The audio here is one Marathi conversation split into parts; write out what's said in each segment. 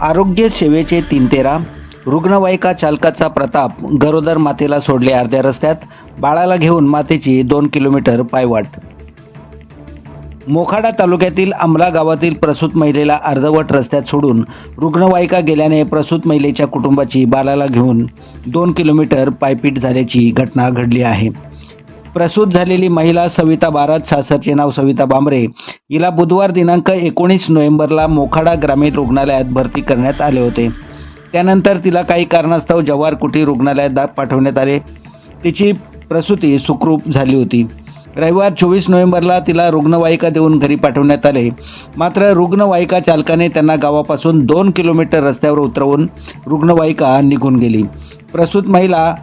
आरोग्य सेवेचे तीन तेरा रुग्णवाहिका चालकाचा प्रताप गरोदर मातेला सोडले अर्ध्या रस्त्यात बाळाला घेऊन मातेची दोन किलोमीटर पायवाट. मोखाडा तालुक्यातील अमला गावातील प्रसूत महिलेला अर्धवट रस्त्यात सोडून रुग्णवाहिका गेल्याने प्रसूत महिलेच्या कुटुंबाची बाळाला घेऊन दोन किलोमीटर पायपीट झाल्याची घटना घडली आहे. प्रसूत झालेली महिला सविता बारत सासरचे नाव सविता बांबरे. हिला बुधवार दिनांक एकोणीस नोव्हेंबरला मोखाडा ग्रामीण रुग्णालयात भरती करण्यात आले होते. त्यानंतर तिला काही कारणास्तव जव्हार कुटी रुग्णालयात दा पाठवण्यात आले. तिची प्रसूती सुखरूप झाली होती. रविवार चोवीस नोव्हेंबरला तिला रुग्णवाहिका देऊन घरी पाठवण्यात आले. मात्र रुग्णवाहिका चालकाने त्यांना गावापासून दोन किलोमीटर रस्त्यावर उतरवून रुग्णवाहिका निघून गेली. प्रसूत महिला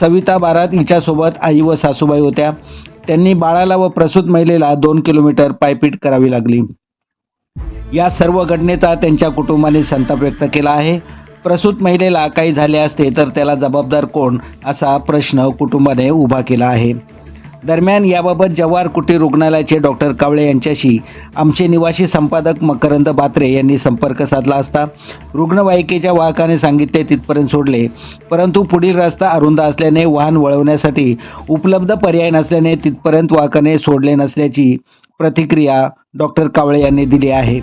सविता बारात हिच्यासोबत आई व सासूबाई होत्या. त्यांनी बाळाला व प्रसूत महिलेला दोन किलोमीटर पायपीट करावी लागली. या सर्व घटनेचा त्यांच्या कुटुंबाने संताप व्यक्त केला आहे. प्रसूत महिलेला काही झाले असते तर त्याला जबाबदार कोण असा प्रश्न कुटुंबाने उभा केला आहे. दरम्यान याबाबत जव्हार कुटीर रुग्णालयाचे डॉक्टर कावळे यांच्याशी आमचे निवासी संपादक मकरंद बात्रे यांनी संपर्क साधला असता रुग्णवाहिकेच्या वाहकाने सांगितले तिथपर्यंत सोडले. परंतु पुढील रस्ता अरुंद असल्याने वाहन वळवण्यासाठी उपलब्ध पर्याय नसल्याने तिथपर्यंत वाहकाने सोडले नसल्याची प्रतिक्रिया डॉक्टर कावळे यांनी दिली आहे.